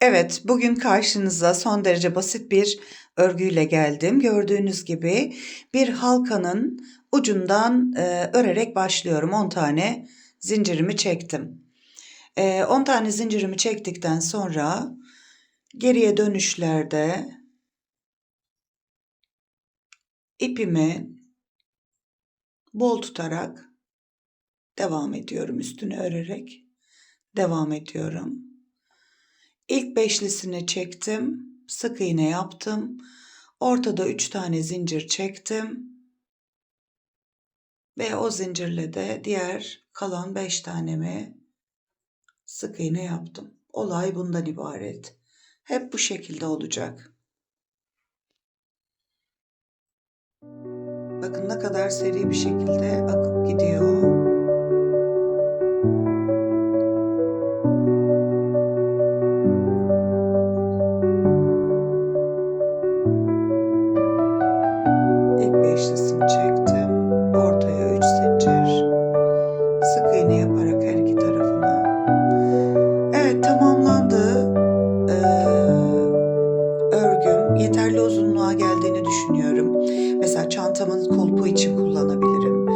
Evet, bugün karşınıza son derece basit bir örgüyle geldim. Gördüğünüz gibi bir halkanın ucundan e, örerek başlıyorum. 10 tane zincirimi çektim. E, 10 tane zincirimi çektikten sonra geriye dönüşlerde ipimi bol tutarak devam ediyorum. Üstüne örerek devam ediyorum. İlk beşlisini çektim. Sık iğne yaptım. Ortada üç tane zincir çektim. Ve o zincirle de diğer kalan beş tanemi sık iğne yaptım. Olay bundan ibaret. Hep bu şekilde olacak. Bakın ne kadar seri bir şekilde akıp gidiyor. Beşlisini çektim. Ortaya üç zincir. Sık iğne yaparak her iki tarafına. Evet tamamlandı. Ee, örgüm yeterli uzunluğa geldiğini düşünüyorum. Mesela çantamın kulpu için kullanabilirim.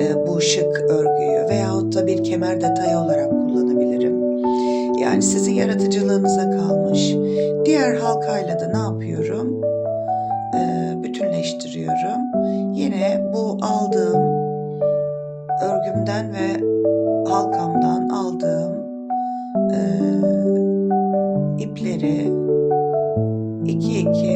Ee, bu şık örgüyü veyahut da bir kemer detayı olarak kullanabilirim. Yani sizin yaratıcılığınıza kalmış. Örgümden ve halkamdan aldığım e, ipleri iki iki